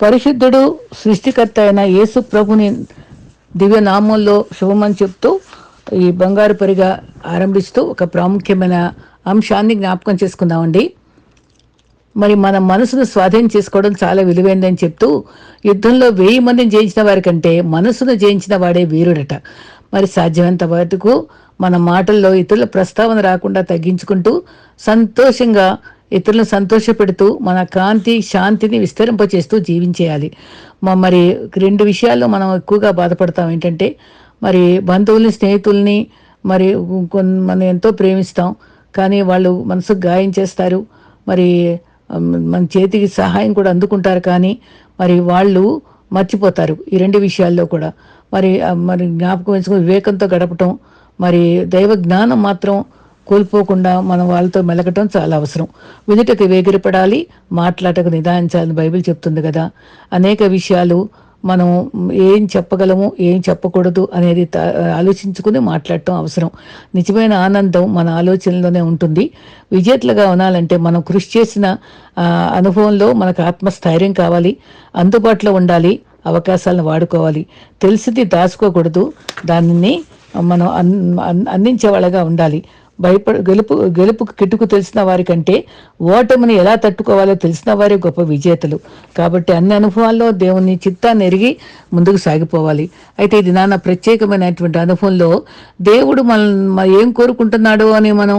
పరిశుద్ధుడు సృష్టికర్త అయిన యేసు ప్రభుని దివ్య నామంలో శుభమని చెప్తూ ఈ బంగారు పరిగా ఆరంభిస్తూ ఒక ప్రాముఖ్యమైన అంశాన్ని జ్ఞాపకం చేసుకుందామండి. మరి మన మనసును స్వాధీనం చేసుకోవడం చాలా విలువైందని చెప్తూ యుద్ధంలో వెయ్యి మందిని జయించిన వారి కంటే మనసును జయించిన వాడే వీరుడట. మరి సాధ్యమైనంత వరకు మన మాటల్లో ఇతరుల ప్రస్తావన రాకుండా తగ్గించుకుంటూ సంతోషంగా ఇతరులను సంతోషపెడుతూ మన కాంతి శాంతిని విస్తరింపచేస్తూ జీవించేయాలి. మరి రెండు విషయాల్లో మనం ఎక్కువగా బాధపడతాం. ఏంటంటే మరి బంధువుల్ని స్నేహితుల్ని మరి మనం ఎంతో ప్రేమిస్తాం. కానీ వాళ్ళు మనసుకు గాయం చేస్తారు. మరి మన చేతికి సహాయం కూడా అందుకుంటారు. కానీ మరి వాళ్ళు మర్చిపోతారు ఈ రెండు విషయాల్లో కూడా. మరి మరి జ్ఞాపకం ఉంచుకుని వివేకంతో గడపటం మరి దైవ జ్ఞానం మాత్రం కోల్పోకుండా మనం వాళ్ళతో మెలగటం చాలా అవసరం. వినుటకు వేగిరపడాలి మాట్లాడటకు నిదానించాలని బైబిల్ చెప్తుంది కదా. అనేక విషయాలు మనం ఏం చెప్పగలము ఏం చెప్పకూడదు అనేది ఆలోచించుకుని మాట్లాడటం అవసరం. నిజమైన ఆనందం మన ఆలోచనలోనే ఉంటుంది. విజేతలుగా ఉనాలంటే మనం కృషి చేసిన అనుభవంలో మనకు ఆత్మస్థైర్యం కావాలి. అందుబాటులో ఉండాలి అవకాశాలను వాడుకోవాలి. తెలిసింది దాచుకోకూడదు. దానిని మనం అన్ అన్- అందించే వాళ్ళగా ఉండాలి. భయపడ గెలుపు గెలుపు కిటుకు తెలిసిన వారి కంటే ఓటమిని ఎలా తట్టుకోవాలో తెలిసిన వారే గొప్ప విజేతలు. కాబట్టి అన్ని అనుభవాల్లో దేవుని చిత్తాన్ని ఎరిగి ముందుకు సాగిపోవాలి. అయితే ఇది నాన్న ప్రత్యేకమైనటువంటి అనుభవంలో దేవుడు మన ఏం కోరుకుంటున్నాడు అని మనం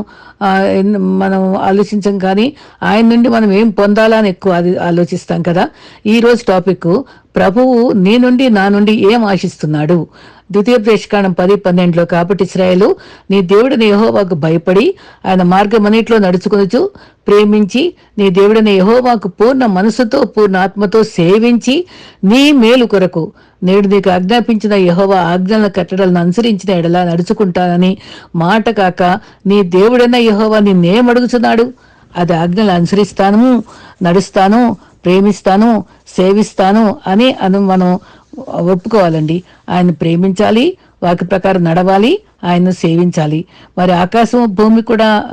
మనం ఆలోచించం కానీ ఆయన నుండి మనం ఏం పొందాలని ఎక్కువ ఆలోచిస్తాం కదా. ఈరోజు టాపిక్ ప్రభువు నీ నుండి నా నుండి ఏం ఆశిస్తున్నాడు? ద్వితీయ ప్రేషకాండం పది పన్నెండులో కాబట్టి ఇస్రాయేలు నీ దేవుడిని యహోవాకు భయపడి ఆయన మార్గమన్నిట్లో నడుచుకొనుచు ప్రేమించి నీ దేవుడిని యహోవాకు పూర్ణ మనసుతో పూర్ణ ఆత్మతో సేవించి నీ మేలు కొరకు నేడు నీకు ఆజ్ఞాపించిన యహోవా ఆజ్ఞల కట్టడలను అనుసరించిన ఎడలా నడుచుకుంటానని మాట కాక నీ దేవుడైన యహోవా నిన్నేమడుగుతున్నాడు అది ఆజ్ఞలు అనుసరిస్తాను నడుస్తాను ప్రేమిస్తాను సేవిస్తాను అని అను మనం ఒప్పుకోవాలండి. ఆయన ప్రేమించాలి వాకి ప్రకారం నడవాలి. ఆయన్ను సేవించాలి. మరి ఆకాశం భూమి కూడా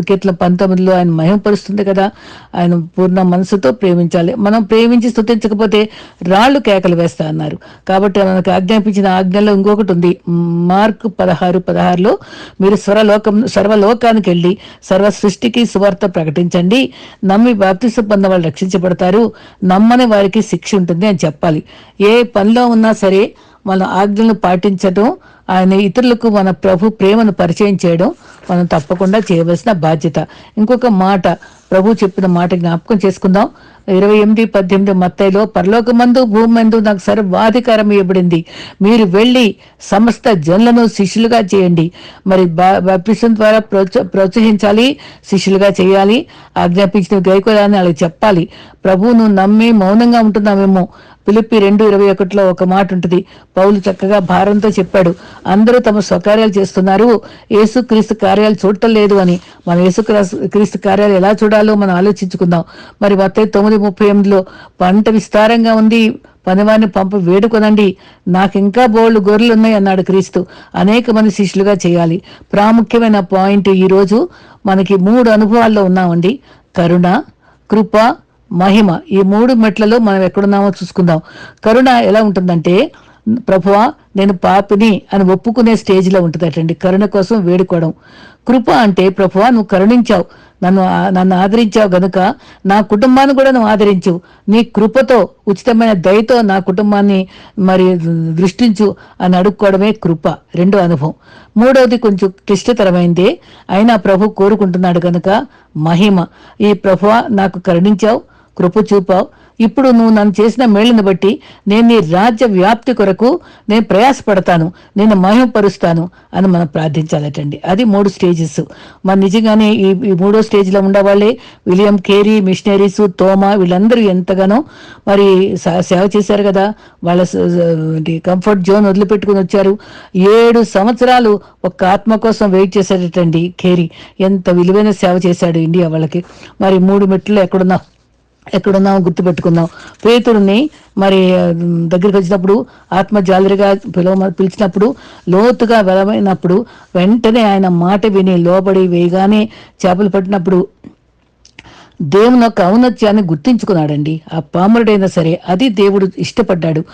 కీర్తన పంతొమ్మిదిలో ఆయన మహిమపరుస్తుంది కదా ఆయన పూర్ణ మనసుతో ప్రేమించాలి. మనం ప్రేమించి స్థుతించకపోతే రాళ్ళు కేకలు వేస్తా అన్నారు. కాబట్టి మనకు ఆజ్ఞాపించిన ఆజ్ఞలో ఇంకొకటి ఉంది. మార్క్ పదహారు పదహారులో మీరు స్వరలోకం సర్వలోకానికి వెళ్ళి సర్వ సృష్టికి సువార్త ప్రకటించండి. నమ్మి వ్యాప్తి పొందిన వాళ్ళు రక్షించబడతారు. నమ్మని వారికి శిక్ష ఉంటుంది అని చెప్పాలి. ఏ పనిలో ఉన్నా సరే మన ఆజ్ఞలను పాటించడం ఆయన ఇతరులకు మన ప్రభు ప్రేమను పరిచయం చేయడం మనం తప్పకుండా చేయవలసిన బాధ్యత. ఇంకొక మాట ప్రభు చెప్పిన మాట జ్ఞాపకం చేసుకుందాం. ఇరవై ఎనిమిది పద్దెనిమిది మత్తైలో పరలోకమందు భూమి మందు నాకు సర్వాధికారం ఇవ్వబడింది. మీరు వెళ్ళి సమస్త జనులను శిష్యులుగా చేయండి. మరి బా- బాప్తిసం ద్వారా ప్రోత్స ప్రోత్సహించాలి శిష్యులుగా చేయాలి ఆజ్ఞాపించిన గైకోలాన్ని వాళ్ళకి చెప్పాలి. ప్రభువును నమ్మి మౌనంగా ఉంటున్నామేమో. పిలిపి రెండు ఇరవై ఒకటిలో ఒక మాట ఉంటుంది. పౌలు చక్కగా భారంతో చెప్పాడు. అందరూ తమ స్వకార్యాలు చేస్తున్నారు. యేసు క్రీస్తు కార్యాలు చూడటం లేదు అని. మనం యేసు క్రీస్తు- కార్యాలు ఎలా చూడాలో మనం ఆలోచించుకుందాం. మరి మొత్తం తొమ్మిది ముప్పై ఎనిమిదిలో పంట విస్తారంగా ఉంది. పనివారిని పంప వేడుకొనండి. నాకు ఇంకా బోళ్ళు గొర్రెలు ఉన్నాయి అన్నాడు క్రీస్తు. అనేక మంది శిష్యులుగా చేయాలి. ప్రాముఖ్యమైన పాయింట్ ఈరోజు మనకి మూడు అనుభవాల్లో ఉన్నామండి. కరుణ కృప మహిమ. ఈ మూడు మెట్లలో మనం ఎక్కడున్నామో చూసుకుందాం. కరుణ ఎలా ఉంటుందంటే ప్రభువా నేను పాపిని అని ఒప్పుకునే స్టేజ్లో ఉంటుందటండి కరుణ కోసం వేడుకోవడం. కృప అంటే ప్రభువా నువ్వు కరుణించావు. నన్ను నన్ను ఆదరించావు గనుక నా కుటుంబాన్ని కూడా నువ్వు ఆదరించు. నీ కృపతో ఉచితమైన దయతో నా కుటుంబాన్ని మరి దృష్టించు అని అడుక్కోవడమే కృప. రెండో అనుభవం. మూడవది కొంచెం క్లిష్టతరమైంది. అయినా ప్రభు కోరుకుంటున్నాడు గనుక మహిమ. ఈ ప్రభువ నాకు కరుణించావు. కృప చూపావు. ఇప్పుడు నువ్వు నన్ను చేసిన మేళ్ళను బట్టి నేను నీ రాజ్య వ్యాప్తి కొరకు నేను ప్రయాసపడతాను నేను మహిమపరుస్తాను అని మనం ప్రార్థించాలటండి. అది మూడు స్టేజెస్. మరి నిజంగానే ఈ ఈ మూడో స్టేజ్లో ఉండేవాళ్ళే విలియం కేరీ మిషనరీస్ తోమా వీళ్ళందరూ ఎంతగానో మరి సేవ చేశారు కదా. వాళ్ళ కంఫర్ట్ జోన్ వదిలిపెట్టుకుని వచ్చారు. ఏడు సంవత్సరాలు ఒక ఆత్మ కోసం వెయిట్ చేశాడటండి కేరీ. ఎంత విలువైన సేవ చేశాడు ఇండియా వాళ్ళకి. మరి మూడు మెట్లు ఎక్కడున్నా ఎక్కడున్నామో గుర్తుపెట్టుకుందాం. పేతుడిని మరి దగ్గరికి వచ్చినప్పుడు ఆత్మ జాలరిగా పిలవ పిలిచినప్పుడు లోతుగా వెలమైనప్పుడు వెంటనే ఆయన మాట విని లోబడి వేయగానే చేపలు పట్టినప్పుడు దేవుని యొక్క ఔన్నత్యాన్ని గుర్తించుకున్నాడండి. ఆ పామురుడైనా సరే అది దేవుడు ఇష్టపడ్డాడు.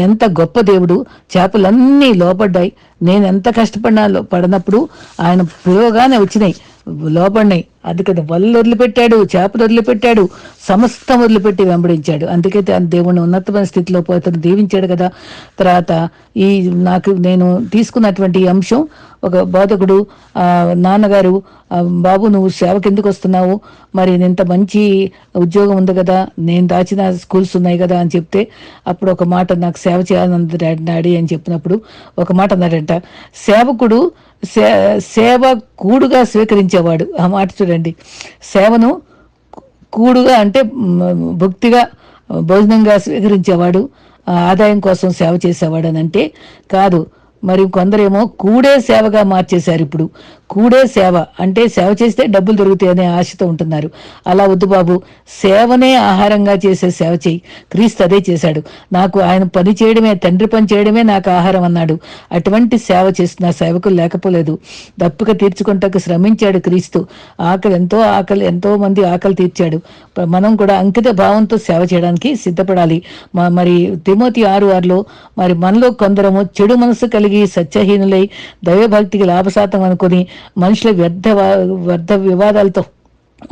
ఎంత గొప్ప దేవుడు చేపలన్నీ లోపడ్డాయి నేను ఎంత కష్టపడినా పడినప్పుడు ఆయన పిలువగానే వచ్చినాయి. లోపడినాయి. అది కదా వల్లు వదిలిపెట్టాడు చేపలు వదిలిపెట్టాడు సమస్తం వదిలిపెట్టి వెంబడించాడు. అందుకే ఆ దేవుని ఉన్నతమైన స్థితిలో పోతాను దీవించాడు కదా. తర్వాత ఈ నాకు నేను తీసుకున్నటువంటి అంశం ఒక బోధకుడు ఆ, నాన్నగారు బాబు నువ్వు సేవకి ఎందుకు వస్తున్నావు? మరి ఇంత మంచి ఉద్యోగం ఉంది కదా. నేను దాచిన స్కూల్స్ ఉన్నాయి కదా అని చెప్తే అప్పుడు ఒక మాట నాకు సేవ చేయాలని డాడీ అని చెప్పినప్పుడు ఒక మాట అన్నాడంట. సేవకుడు సే సేవ కూడుగా స్వీకరించేవాడు. ఆ మాట చూడండి. సేవను కూడుగా అంటే భక్తిగా భోజనంగా స్వీకరించేవాడు ఆ, ఆదాయం కోసం సేవ చేసేవాడు అని అంటే కాదు. మరి కొందరేమో కూడే సేవగా మార్చేశారు ఇప్పుడు. కూడే సేవ అంటే సేవ చేస్తే డబ్బులు దొరుకుతాయి అనే ఆశతో ఉంటున్నారు. అలా వద్దు బాబు సేవనే ఆహారంగా చేసే సేవ చేయి. క్రీస్తు అదే చేశాడు. నాకు ఆయన పని చేయడమే తండ్రి పని చేయడమే నాకు ఆహారం అన్నాడు. అటువంటి సేవ చేస్తున్న సేవకులు లేకపోలేదు. దప్పుక తీర్చుకుంటకు శ్రమించాడు క్రీస్తు. ఆకలి ఎంతో ఆకలి ఎంతో మంది ఆకలి తీర్చాడు. మనం కూడా అంకిత భావంతో సేవ చేయడానికి సిద్ధపడాలి. మరి తిమోతి ఆరు ఆరులో మరి మనలో కొందరము చెడు మనసు కలిగి సత్యహీనులై దైవభక్తికి లాభశాతం అనుకుని మనుషుల వ్యర్థ వ్యర్థ వివాదాలతో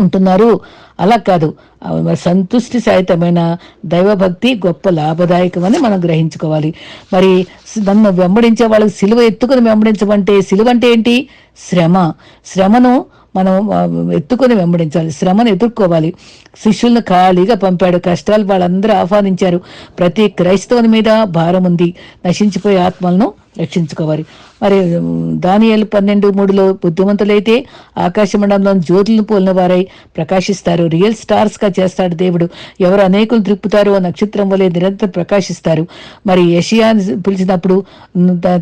ఉంటున్నారు. అలా కాదు. సంతుష్టి సహితమైన దైవభక్తి గొప్ప లాభదాయకమని మనం గ్రహించుకోవాలి. మరి నన్ను వెంబడించే వాళ్ళకి సిలువ ఎత్తుకుని వెంబడించమంటే సిలువ అంటే ఏంటి? శ్రమ. శ్రమను మనం ఎత్తుకొని వెంబడించాలి. శ్రమను ఎదుర్కోవాలి. శిష్యులను ఖాళీగా పంపాడు. కష్టాలు వాళ్ళందరూ ఆహ్వానించారు. ప్రతి క్రైస్తవుని మీద భారం ఉంది. నశించిపోయే ఆత్మలను రక్షించుకోవాలి. మరి దానియాలు పన్నెండు మూడులో బుద్ధిమంతులైతే ఆకాశమండలంలోని జ్యోతులను పోలిన వారై ప్రకాశిస్తారు. రియల్ స్టార్స్గా చేస్తాడు దేవుడు. ఎవరు అనేకులు త్రిప్పుతారో ఆ నక్షత్రం వలె నిరంతరం ప్రకాశిస్తారు. మరి యషియా పిలిచినప్పుడు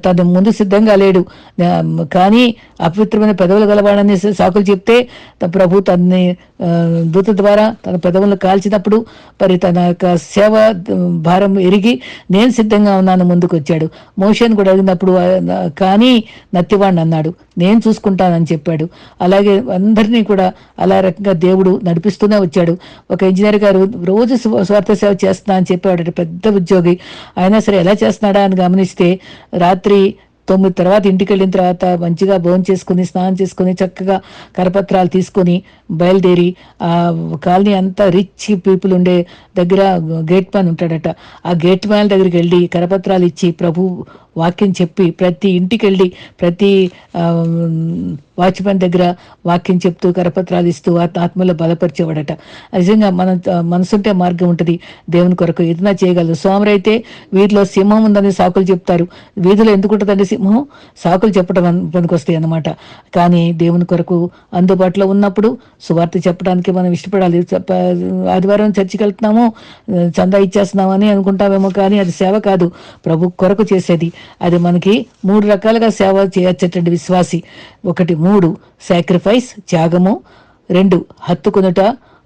తను ముందు సిద్ధంగా లేడు. కానీ అపవిత్రమైన పెదవులు గలవాడని సాకులు చెప్తే ప్రభు తనని దూత ద్వారా తన పెదవులను కాల్చినప్పుడు మరి తన యొక్క సేవ భారం ఎరిగి నేను సిద్ధంగా ఉన్నాను ముందుకు వచ్చాడు మోషన్ కూడా అడిగినప్పుడు కానీ నత్తివాణ్ణి అన్నాడు. నేను చూసుకుంటానని చెప్పాడు. అలాగే అందరినీ కూడా అలా రకంగా దేవుడు నడిపిస్తూనే వచ్చాడు. ఒక ఇంజనీర్ గారు రోజు స్వార్థ సేవ చేస్తున్నా అని చెప్పాడు పెద్ద ఉద్యోగి. అయినా సరే ఎలా చేస్తున్నాడా అని గమనిస్తే రాత్రి తొమ్మిది తర్వాత ఇంటికి వెళ్ళిన తర్వాత మంచిగా భోజనం చేసుకుని స్నానం చేసుకుని చక్కగా కరపత్రాలు తీసుకొని బయలుదేరి ఆ కాలనీ అంతా రిచ్ పీపుల్ ఉండే దగ్గర గేట్ మ్యాన్ ఉంటాడట. ఆ గేట్ మ్యాన్ దగ్గరికి వెళ్ళి కరపత్రాలు ఇచ్చి ప్రభు వాక్యం చెప్పి ప్రతి ఇంటికి వెళ్ళి ప్రతి వాచ్మెన్ దగ్గర వాక్యం చెప్తూ కరపత్రాలు ఇస్తూ ఆత్మలో బలపరిచేవాడట. నిజంగా మన మనసుంటే మార్గం ఉంటుంది దేవుని కొరకు. ఏదైనా చేయగలరు సోమరైతే వీధిలో సింహం ఉందని సాకులు చెప్తారు. వీధిలో ఎందుకు ఉంటుందండి సింహం? సాకులు చెప్పడం పనికొస్తాయి అన్నమాట. కానీ దేవుని కొరకు అందుబాటులో ఉన్నప్పుడు సువార్త చెప్పడానికి మనం ఇష్టపడాలి. చెప్ప- ఆదివారం చర్చికి వెళ్తున్నాము చందా ఇచ్చేస్తున్నామని అనుకుంటామేమో కానీ అది సేవ కాదు. ప్రభు కొరకు చేసేది. అది మనకి మూడు రకాలుగా సేవ చేయొచ్చటండి విశ్వాసి. ఒకటి మూడు సాక్రిఫైస్ త్యాగము. రెండు హత్తుకొనుట.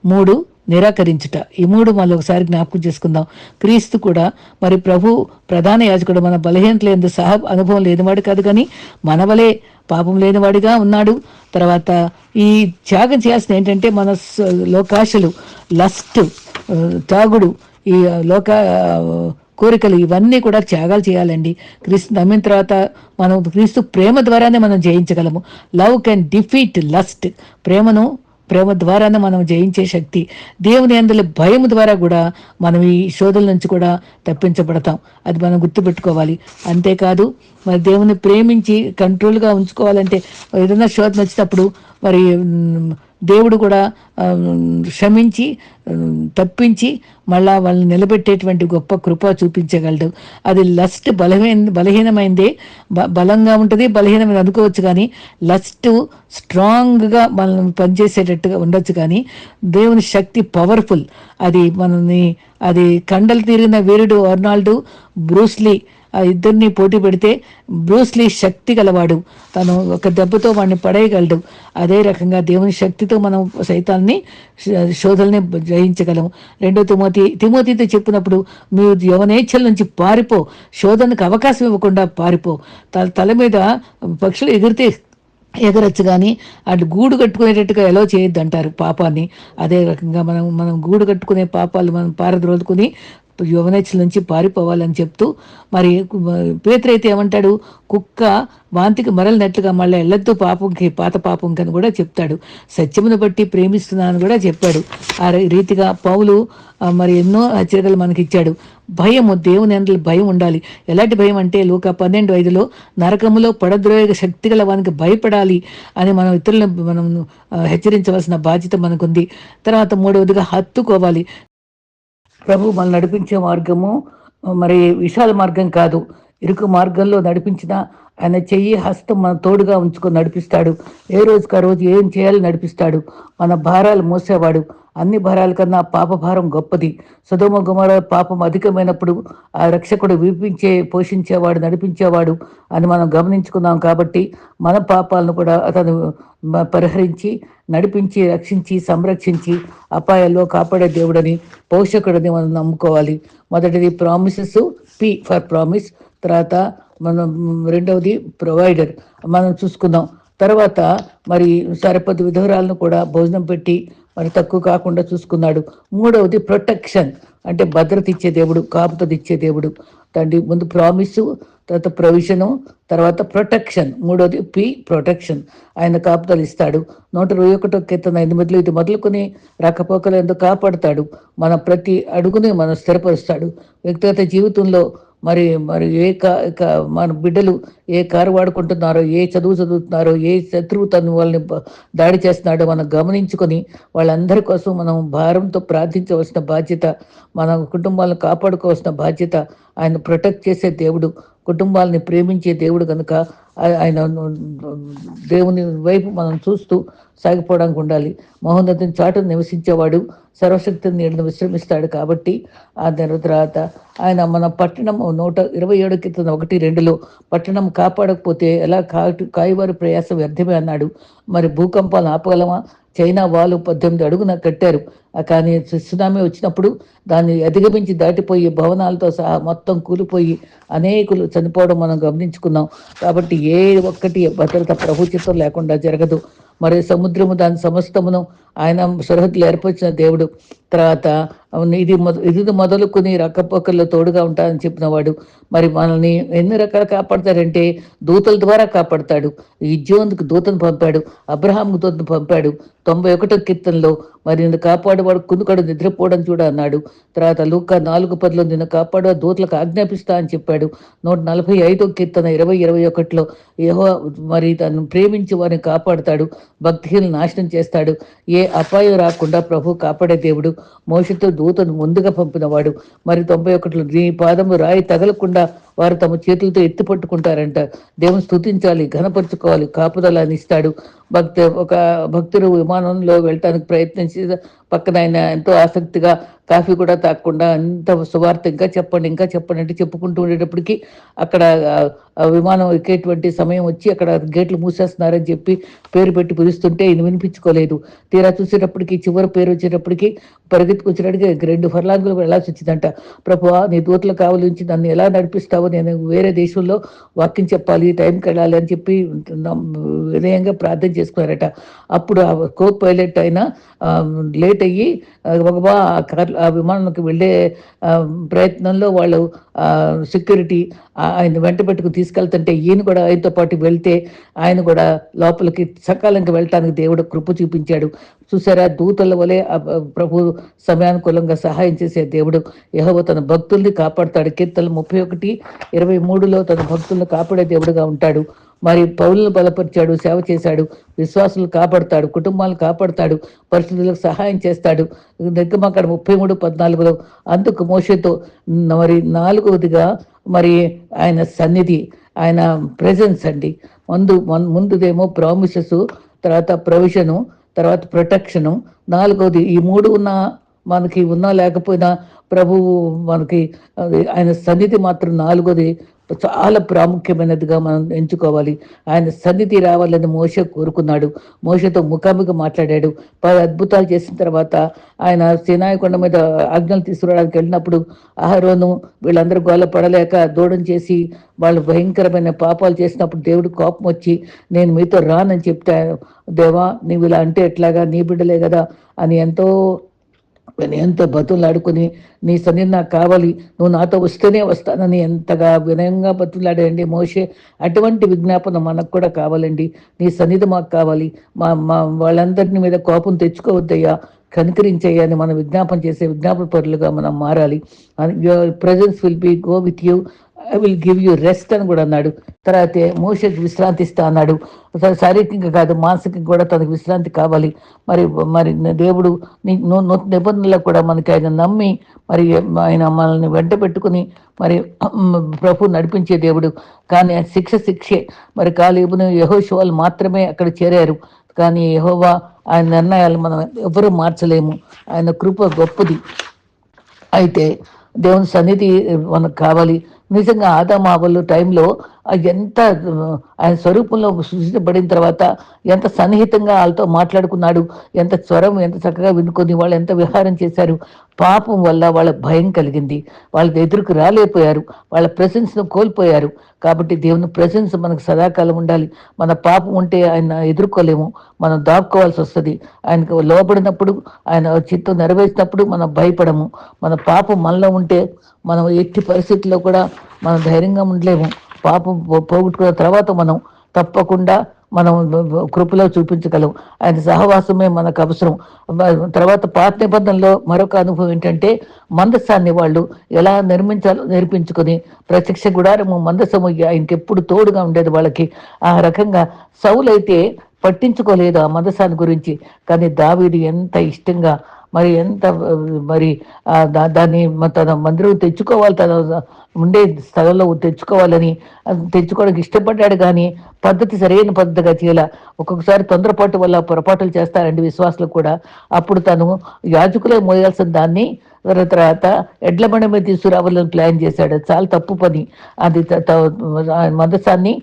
మూడు నిరాకరించుట. ఈ మూడు మళ్ళీ ఒకసారి జ్ఞాపకం చేసుకుందాం. క్రీస్తు కూడా మరి ప్రభు ప్రధాన యాజకుడు మన బలహీనత లేని సహ అనుభవం లేనివాడు కాదు కానీ మన వలే పాపం లేనివాడిగా ఉన్నాడు. తర్వాత ఈ త్యాగం చేయాల్సిన ఏంటంటే మన లోకాశలు లస్ట్ తాగుడు ఈ లోక కోరికలు ఇవన్నీ కూడా త్యాగాలు చేయాలండి. క్రీస్తు నమ్మిన తర్వాత మనం క్రీస్తు ప్రేమ ద్వారానే మనం జయించగలము. లవ్ కెన్ డిఫీట్ లస్ట్ ప్రేమను ప్రేమ ద్వారానే మనం జయించే శక్తి. దేవుని అందులో భయం ద్వారా కూడా మనం ఈ శోధల నుంచి కూడా తప్పించబడతాం. అది మనం గుర్తుపెట్టుకోవాలి. అంతేకాదు మరి దేవుని ప్రేమించి కంట్రోల్గా ఉంచుకోవాలంటే ఏదైనా శోధన వచ్చినప్పుడు మరి దేవుడు కూడా క్షమించి తప్పించి మళ్ళా వాళ్ళని నిలబెట్టేటువంటి గొప్ప కృప చూపించగలడు. అది లస్ట్ బలహీన బలహీనమైందే. బ- బలంగా ఉంటుంది బలహీనమైన అనుకోవచ్చు కానీ లస్ట్ స్ట్రాంగ్గా మనం పనిచేసేటట్టుగా ఉండొచ్చు కానీ దేవుని శక్తి పవర్ఫుల్. అది మనల్ని అది కండలు తీరిన వీరుడు అర్నాల్డ్ బ్రూస్లీ ఇద్దరిని పోటీ పెడితే బ్రూస్లీ శక్తి గలవాడు. తను ఒక దెబ్బతో వాడిని పడేయగలడు. అదే రకంగా దేవుని శక్తితో మనం సైతాన్ని శోధల్ని జయించగలము రెండో తిమోతి తిమోతితో చెప్పినప్పుడు మీరు యవనేచ్ఛల నుంచి పారిపో. శోధనకు అవకాశం ఇవ్వకుండా పారిపో. తల తల మీద పక్షులు ఎగిరితే ఎగరచ్చు కానీ అటు గూడు కట్టుకునేటట్టుగా ఎలా చేయొద్దు అంటారు పాపాన్ని. అదే రకంగా మనం మనం గూడు కట్టుకునే పాపాలు మనం పారద్రోలుకుని యువనచ్చుల నుంచి పారిపోవాలని చెప్తూ మరి పేతురైతే ఏమంటాడు? కుక్క వాంతికి మరలినట్లుగా మళ్ళీ ఎల్లద్దు పాపంకి పాత పాపం కని కూడా చెప్తాడు. సత్యమును బట్టి ప్రేమిస్తున్నాను కూడా చెప్పాడు. ఆ రీతిగా పౌలు మరి ఎన్నో హెచ్చరికలు మనకి ఇచ్చాడు భయము దేవుని అందరి భయం ఉండాలి. ఎలాంటి భయం అంటే లోక పన్నెండు ఐదులో నరకములో పడద్రోయక శక్తి గల వానికి భయపడాలి అని మనం ఇతరులను మనం హెచ్చరించవలసిన బాధ్యత మనకుంది. తర్వాత మూడవదిగా హత్తుకోవాలి. ప్రభు మనం నడిపించే మార్గము మరి విశాల మార్గం కాదు. ఇరుకు మార్గంలో నడిపించిన ఆయన చెయ్యి హస్తం మన తోడుగా ఉంచుకొని నడిపిస్తాడు. ఏ రోజుకి ఆ రోజు ఏం చేయాలి నడిపిస్తాడు. మన భారాలు మోసేవాడు. అన్ని భారాల కన్నా పాప భారం గొప్పది. సుధమ గుమర పాపం అధికమైనప్పుడు ఆ రక్షకుడు విపించే పోషించేవాడు నడిపించేవాడు అని మనం గమనించుకున్నాం కాబట్టి మన పాపాలను కూడా అతను పరిహరించి నడిపించి రక్షించి సంరక్షించి అపాయాల్లో కాపాడే దేవుడని పోషకుడిని మనం నమ్ముకోవాలి. మొదటిది ప్రామిసెస్ పి ఫర్ ప్రామిస్. తర్వాత మనం రెండవది ప్రొవైడర్ మనం చూసుకుందాం. తర్వాత మరి సరిపతి విధవరాలను కూడా భోజనం పెట్టి మరి తక్కువ కాకుండా చూసుకున్నాడు. మూడవది ప్రొటెక్షన్ అంటే భద్రత ఇచ్చే దేవుడు కాపుతది ఇచ్చే దేవుడు. తండ్రి ముందు ప్రామిస్ తర్వాత ప్రొవిజను తర్వాత ప్రొటెక్షన్ మూడోది పి ప్రొటెక్షన్ ఆయన కాపుతలు ఇస్తాడు. నూట ఇరవై ఒకటో కీర్తన ఎనిమిదిలో ఇది మొదలుకొని రకపోకలు ఎందుకు కాపాడుతాడు. మన ప్రతి అడుగుని మనం స్థిరపరుస్తాడు. వ్యక్తిగత జీవితంలో మరి మరి ఏ కా మన బిడ్డలు ఏ కారు వాడుకుంటున్నారో ఏ చదువు చదువుతున్నారో ఏ శత్రువు తను వాళ్ళని దాడి చేస్తున్నాడో మనం గమనించుకొని వాళ్ళందరి కోసం మనం భారంతో ప్రార్థించవలసిన బాధ్యత మన కుటుంబాలను కాపాడుకోవాల్సిన బాధ్యత ఆయన ప్రొటెక్ట్ చేసే దేవుడు కుటుంబాలని ప్రేమించే దేవుడు కనుక ఆయన దేవుని వైపు మనం చూస్తూ సాగిపోవడానికి ఉండాలి. మహోన్నతిని చాటును నివసించేవాడు సర్వశక్తిని నీళ్ళను విశ్రమిస్తాడు కాబట్టి ఆ తర్వాత ఆయన మన పట్టణం నూట ఇరవై ఏడు కింద ఒకటి రెండులో పట్టణం కాపాడకపోతే ఎలా కాటు కాయవారి ప్రయాసం వ్యర్థమే అన్నాడు. మరి భూకంపాలను ఆపగలమా? చైనా వాళ్ళు పద్దెనిమిది అడుగున కట్టారు. కానీ సునామీ వచ్చినప్పుడు దాన్ని అధిగమించి దాటిపోయి భవనాలతో సహా మొత్తం కూలిపోయి అనేకులు చనిపోవడం మనం గమనించుకున్నాం. కాబట్టి ఏ ఒక్కటి భద్రత ప్రభుత్వం లేకుండా జరగదు. మరి సముద్రము దాని సమస్తమును ఆయన సరిహద్దులు ఏర్పరిచిన దేవుడు. తర్వాత ఇది ఇది మొదలుకొని రక్కపక్కల్లో తోడుగా ఉంటానని చెప్పినవాడు మరి మనల్ని ఎన్ని రకాలు కాపాడతాడంటే దూతల ద్వారా కాపాడతాడు. ఇజ్జోందుకు దూతను పంపాడు అబ్రహాంకు దూతను పంపాడు. తొంభై ఒకటో కీర్తనలో మరి నిన్ను కాపాడేవాడు కునుకడు నిద్రపోవడం చూడ అన్నాడు. తర్వాత లూక నాలుగు పదిలో నిన్ను కాపాడు దూతలకు ఆజ్ఞాపిస్తా అని చెప్పాడు. నూట నలభై ఐదో కీర్తన ఇరవై ఇరవై ఒకటిలో ఏహో మరి తను ప్రేమించి వారిని కాపాడుతాడు భక్తిహీన నాశనం చేస్తాడు. ఏ అపాయం రాకుండా ప్రభు కాపాడే దేవుడు. మోషతో దూతను ముందుగా పంపినవాడు. మరి తొంభై ఒకటిలో నీ పాదము రాయి తగలకుండా వారు తమ చేతులతో ఎత్తి పట్టుకుంటారంట. దేవుని స్థుతించాలి ఘనపరుచుకోవాలి కాపుదల అని ఇస్తాడు. భక్తి ఒక భక్తుడు విమానంలో వెళ్ళటానికి ప్రయత్నించి పక్కన ఆయన ఎంతో ఆసక్తిగా కాఫీ కూడా తాగకుండా అంత సువార్త ఇంకా చెప్పండి ఇంకా చెప్పండి అంటే చెప్పుకుంటూ ఉండేటప్పటికి అక్కడ విమానం ఎక్కేటువంటి సమయం వచ్చి అక్కడ గేట్లు మూసేస్తున్నారని చెప్పి పేరు పెట్టి పిలుస్తుంటే ఈయన వినిపించుకోలేదు. తీరా చూసేటప్పటికి చివరి పేరు వచ్చేటప్పటికి పరిగెత్తుకొచ్చేటప్పటికి రెండు ఫర్లాంగులు వెళ్ళాల్సి వచ్చిందంట. ప్రభు నీ దూతల కావలించి నన్ను ఎలా నడిపిస్తావు? నేను వేరే దేశంలో వాక్యం చెప్పాలి టైంకి వెళ్ళాలి అని చెప్పి వినయంగా ప్రార్థన చేసుకున్నారట. అప్పుడు ఆ కో పైలట్ అయినా లేట్ అయ్యి ఒక ఆ విమానంకి వెళ్ళే ప్రయత్నంలో వాళ్ళు సెక్యూరిటీ ఆయన వెంట పెట్టుకు తీసుకెళ్తుంటే ఈయన కూడా ఆయనతో పాటు వెళ్తే ఆయన కూడా లోపలికి సకాలంగా వెళ్ళటానికి దేవుడు కృప చూపించాడు. చూసారా? దూతల వలె ప్రభు సమయానుకూలంగా సహాయం చేసే దేవుడు. యహో తన భక్తుల్ని కాపాడుతాడు. కీర్తలు ముప్పై ఒకటి ఇరవై మూడులో తన భక్తులను కాపాడే దేవుడుగా ఉంటాడు. మరి పౌలను బలపరిచాడు సేవ చేశాడు విశ్వాసులు కాపాడుతాడు కుటుంబాలను కాపాడుతాడు పరిస్థితులకు సహాయం చేస్తాడు. అక్కడ ముప్పై మూడు పద్నాలుగులో అందుకు మోసతో మరి నాలుగవదిగా మరి ఆయన సన్నిధి ఆయన ప్రెజెన్స్ అండి. ముందు ముందుదేమో ప్రామిసెస్ తర్వాత ప్రొవిజను తర్వాత ప్రొటెక్షను నాలుగవది ఈ మూడు ఉన్న మనకి ఉన్నా లేకపోయినా ప్రభువు మనకి ఆయన సన్నిధి మాత్రం నాలుగోది చాలా ప్రాముఖ్యమైనదిగా మనం ఎంచుకోవాలి. ఆయన సన్నిధి రావాలని మోస కోరుకున్నాడు. మోసతో ముఖాముఖి మాట్లాడాడు. పది అద్భుతాలు చేసిన తర్వాత ఆయన సినాయకొండ మీద ఆజ్ఞలు తీసుకురావడానికి వెళ్ళినప్పుడు ఆహారోను వీళ్ళందరూ గోల పడలేక దూడం చేసి వాళ్ళు భయంకరమైన పాపాలు చేసినప్పుడు దేవుడు కోపం వచ్చి నేను మీతో రానని చెప్తాను. దేవా నీవు ఇలా అంటే ఎట్లాగా? నీ బిడ్డలే కదా అని ఎంతో ఎంతో బతులాడుకుని నీ సన్ని నాకు కావాలి నువ్వు నాతో వస్తేనే వస్తానని ఎంతగా వినయంగా బతులాడండి మోసే అటువంటి విజ్ఞాపన మనకు కూడా కావాలండి. నీ సన్నిధి మాకు కావాలి. మా మా వాళ్ళందరిని మీద కోపం తెచ్చుకోవద్దయ్యా కనికరించయ్యా అని మనం విజ్ఞాపన చేసే విజ్ఞాపన పరులుగా మనం మారాలి. Your presence will be go with you I will give you rest అని కూడా అన్నాడు. తర్వాత మోసకి విశ్రాంతి ఇస్తా అన్నాడు. శారీరకంగా కాదు మానసికంగా కూడా తనకు విశ్రాంతి కావాలి. మరి మరి దేవుడు నీ నిబంధనలో కూడా మనకి ఆయన నమ్మి మరి ఆయన మనల్ని వెంట పెట్టుకుని మరి ప్రభు నడిపించే దేవుడు. కానీ శిక్ష శిక్షే. మరి కాలేబును యహోశివాలు మాత్రమే అక్కడ చేరారు. కానీ యహోవా ఆయన నిర్ణయాలు మనం ఎవరూ మార్చలేము. ఆయన కృప గొప్పది. అయితే దేవుని సన్నిధి మనకు కావాలి. నిజంగా ఆదామావలు టైంలో ఎంత ఆయన స్వరూపంలో సృష్టించబడిన తర్వాత ఎంత సన్నిహితంగా వాళ్ళతో మాట్లాడుకున్నాడు ఎంత స్వరం ఎంత చక్కగా వినుకొని వాళ్ళు ఎంత విహారం చేశారు పాపం వల్ల వాళ్ళ భయం కలిగింది. వాళ్ళ ఎదురుకు రాలేకపోయారు వాళ్ళ ప్రెసెన్స్ను కోల్పోయారు. కాబట్టి దేవుని ప్రెసెన్స్ మనకు సదాకాలం ఉండాలి. మన పాపం ఉంటే ఆయన ఎదుర్కోలేము మనం దాక్కోవాల్సి వస్తుంది. ఆయనకు లోబడినప్పుడు ఆయన చిత్తం నెరవేర్చినప్పుడు మనం భయపడము. మన పాపం మనలో ఉంటే మనం ఎట్టి పరిస్థితుల్లో కూడా మనం ధైర్యంగా ఉండలేము. పాపం పోగొట్టుకున్న తర్వాత మనం తప్పకుండా మనం కృపలో చూపించగలం. ఆయన సహవాసమే మనకు అవసరం. తర్వాత పాత నిబంధనలో మరొక అనుభవం ఏంటంటే మందస్సాన్ని వాళ్ళు ఎలా నిర్మించాలో నేర్పించుకొని ప్రత్యక్ష గుడారము మందసము ఆయనకి ఎప్పుడు తోడుగా ఉండేది వాళ్ళకి. ఆ రకంగా సౌలైతే పట్టించుకోలేదు ఆ మందసాన్ని గురించి. కానీ దావీది ఎంత ఇష్టంగా మరి ఎంత మరి దా- దాన్ని మ- తన మందిరం తెచ్చుకోవాలి తన ఉండే స్థలంలో తెచ్చుకోవాలని అది తెచ్చుకోవడానికి ఇష్టపడ్డాడు కానీ పద్ధతి సరైన పద్ధతిగా చేయాల. ఒక్కొక్కసారి తొందరపాటు వల్ల పొరపాట్లు చేస్తారండి విశ్వాసులు కూడా. అప్పుడు తను యాజకులే మోయాల్సిన దాన్ని తర్వాత తర్వాత ఎడ్ల బండి మీద తీసుకురావాలని ప్లాన్ చేశాడు. చాలా తప్పు పని. అది మందసాన్ని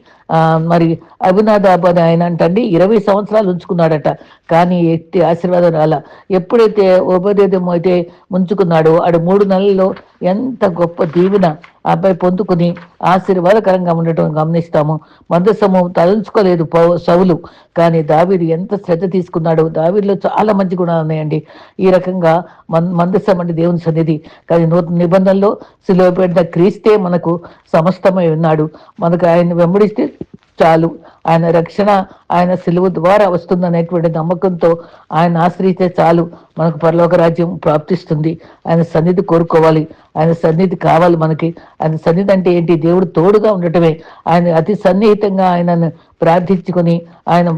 మరి అభినాదాబ్ అని ఆయన అంటండి ఇరవై సంవత్సరాలు ఉంచుకున్నాడట. కానీ ఎట్టి ఆశీర్వాదం రాల. ఎప్పుడైతే ఉపదేదం అయితే ఉంచుకున్నాడో ఆడు మూడు నెలల్లో ఎంత గొప్ప దీవెన అబ్బాయి పొందుకుని ఆశీర్వాదకరంగా ఉండటం గమనిస్తాము. మందసము తలుచుకోలేదు పౌ- కానీ దావీదు ఎంత శ్రద్ధ తీసుకున్నాడో దావీదులో చాలా మంచి గుణాలు ఉన్నాయండి. ఈ రకంగా మన్ మందసం అంటే దేవుని సన్నిధి. కానీ నూతన నిబంధనలో సిలువ పెట్టిన క్రీస్తే మనకు సమస్తమై ఉన్నాడు. మనకు ఆయన వెంబడిస్తే చాలు. ఆయన రక్షణ ఆయన సిలువ ద్వారా వస్తుందనేటువంటి నమ్మకంతో ఆయన ఆశ్రయిస్తే చాలు. మనకు పరలోక రాజ్యం ప్రాప్తిస్తుంది. ఆయన సన్నిధి కోరుకోవాలి. ఆయన సన్నిధి కావాలి మనకి. ఆయన సన్నిధి అంటే ఏంటి? దేవుడు తోడుగా ఉండటమే. ఆయన అతి సన్నిహితంగా ఆయనను ప్రార్థించుకొని ఆయన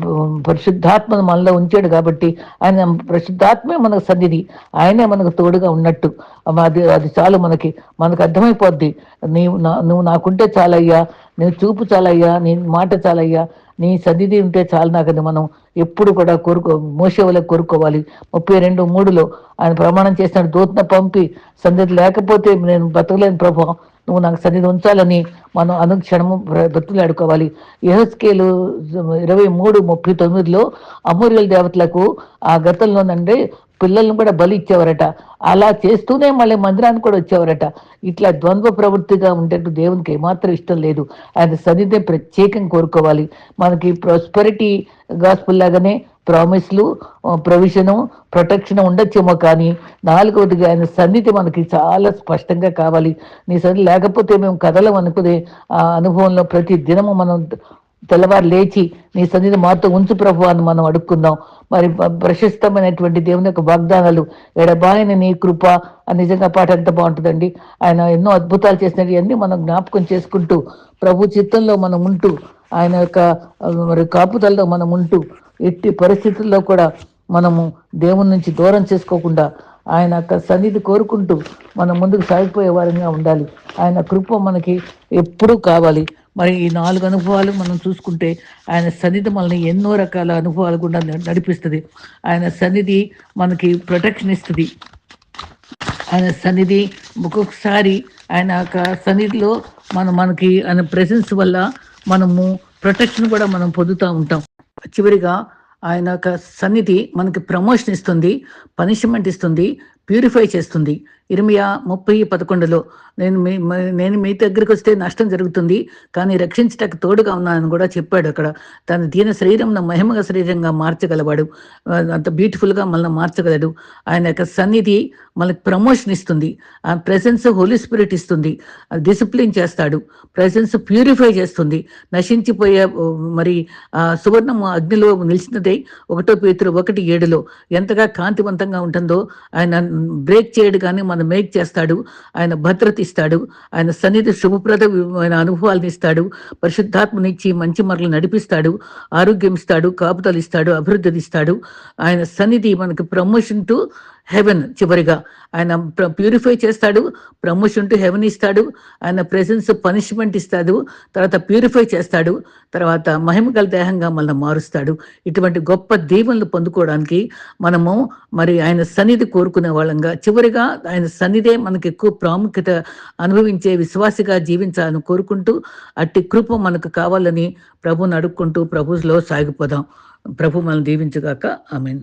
పరిశుద్ధాత్మను మనలో ఉంచాడు కాబట్టి ఆయన పరిశుద్ధాత్మే మనకు సన్నిధి. ఆయనే మనకు తోడుగా ఉన్నట్టు. అది అది చాలు మనకి. మనకు అర్థమైపోద్ది. నీవు నా నువ్వు నాకుంటే చాలయ్యా. నేను చూపు చాలయ్యా నీ మాట చాలయ్యా నీ సన్నిధి ఉంటే చాలు నాకని మనం ఎప్పుడు కూడా కోరుకో మోసేవలకు కోరుకోవాలి. ముప్పై రెండు మూడులో ఆయన ప్రమాణం చేసిన దూతన పంపి సన్నిధి లేకపోతే నేను బతకలేను ప్రభావం నువ్వు నాకు సన్నిధి ఉంచాలని మనం అనుక్షణము బతులాడుకోవాలి యహస్కేలు ఇరవై మూడు ముప్పై తొమ్మిదిలో అమూర్యుల దేవతలకు ఆ గతంలోనండి పిల్లల్ని కూడా బలి ఇచ్చేవారట. అలా చేస్తూనే మళ్ళీ మందిరానికి కూడా వచ్చేవారట. ఇట్లా ద్వంద్వ ప్రవృత్తిగా ఉండేట్టు దేవునికి ఏమాత్రం ఇష్టం లేదు. ఆయన సన్నిధి ప్రత్యేకంగా కోరుకోవాలి. మనకి ప్రాస్పరిటీ గాస్పుల్ లాగానే ప్రామిస్లు ప్రొవిజను ప్రొటెక్షన్ ఉండొచ్చేమో కానీ నాలుగవదిగా ఆయన సన్నిధి మనకి చాలా స్పష్టంగా కావాలి. నీ సన్నిధి లేకపోతే మేము కథలం అనుకునే ఆ అనుభవంలో ప్రతి దినము మనం తెల్లవారు లేచి నీ సన్నిధి మాతో ఉంచు ప్రభు అని మనం అడుక్కుందాం. మరి ప్రశస్తమైనటువంటి దేవుని యొక్క వాగ్దానాలు ఎడబాయని నీ కృప అని నిజంగా పాట ఎంత బాగుంటుందండి. ఆయన ఎన్నో అద్భుతాలు చేసినవి అన్ని మనం జ్ఞాపకం చేసుకుంటూ ప్రభు చిత్తంలో మనం ఉంటూ ఆయన యొక్క మరి కాపుదల్లో మనం ఉంటూ ఎట్టి పరిస్థితుల్లో కూడా మనము దేవుని నుంచి దూరం చేసుకోకుండా ఆయన యొక్క సన్నిధి కోరుకుంటూ మనం ముందుకు సాగిపోయే వారంగా ఉండాలి. ఆయన కృప మనకి ఎప్పుడూ కావాలి. మరి ఈ నాలుగు అనుభవాలు మనం చూసుకుంటే ఆయన సన్నిధి మనల్ని ఎన్నో రకాల అనుభవాలు కూడా నడిపిస్తుంది. ఆయన సన్నిధి మనకి ప్రొటెక్షన్ ఇస్తుంది. ఆయన సన్నిధి ఒక్కొక్కసారి ఆయన యొక్క సన్నిధిలో మనం మనకి ఆయన ప్రెసెన్స్ వల్ల మనము ప్రొటెక్షన్ కూడా మనం పొందుతూ ఉంటాం. చివరిగా ఆయన యొక్క సన్నిధి మనకి ప్రమోషన్ ఇస్తుంది పనిష్మెంట్ ఇస్తుంది ప్యూరిఫై చేస్తుంది. ఇర్మియా ముప్పై పదకొండులో నేను మీ నేను మీ దగ్గరికి వస్తే నష్టం జరుగుతుంది కానీ రక్షించటకు తోడుగా ఉన్నానని కూడా చెప్పాడు అక్కడ. తన దీన శరీరం మహిమగా శరీరంగా మార్చగలవాడు. అంత బ్యూటిఫుల్గా మనల్ని మార్చగలడు. ఆయన యొక్క సన్నిధి మనకి ప్రమోషన్ ఇస్తుంది. ఆ ప్రెసెన్స్ హోలీ స్పిరిట్ ఇస్తుంది. డిసిప్లిన్ చేస్తాడు. ప్రెసెన్స్ ప్యూరిఫై చేస్తుంది. నశించిపోయే మరి ఆ సువర్ణము అగ్నిలో నిలిచినదే ఒకటో పేతురు ఒకటి ఏడులో. ఎంతగా కాంతివంతంగా ఉంటుందో ఆయన బ్రేక్ చేయడు కానీ మన మేక్ చేస్తాడు ఆయన భద్రత ఇస్తాడు ఆయన సన్నిధి శుభప్రదమైన అనుభవాలను ఇస్తాడు పరిశుద్ధాత్మనిచ్చి మంచి మరలు నడిపిస్తాడు ఆరోగ్యం ఇస్తాడు కాపుదలు ఇస్తాడు అభివృద్ధిని ఇస్తాడు. ఆయన సన్నిధి మనకి ప్రమోషన్ టు హెవెన్ చివరిగా. ఆయన ప్యూరిఫై చేస్తాడు ప్రమోషన్ టు హెవెన్ ఇస్తాడు ఆయన ప్రెసెన్స్ పనిష్మెంట్ ఇస్తాడు తర్వాత ప్యూరిఫై చేస్తాడు తర్వాత మహిమ గల దేహంగా మనల్ని మారుస్తాడు. ఇటువంటి గొప్ప దీవెనలు పొందుకోవడానికి మనము మరి ఆయన సన్నిధి కోరుకునే వాళ్ళంగా చివరిగా ఆయన సన్నిధే మనకి ఎక్కువ ప్రాముఖ్యత అనుభవించే విశ్వాసిగా జీవించాలని కోరుకుంటూ అట్టి కృప మనకు కావాలని ప్రభుని అడుక్కుంటూ ప్రభులో సాగిపోదాం. ప్రభు మనం దీవించుగాక. మీన్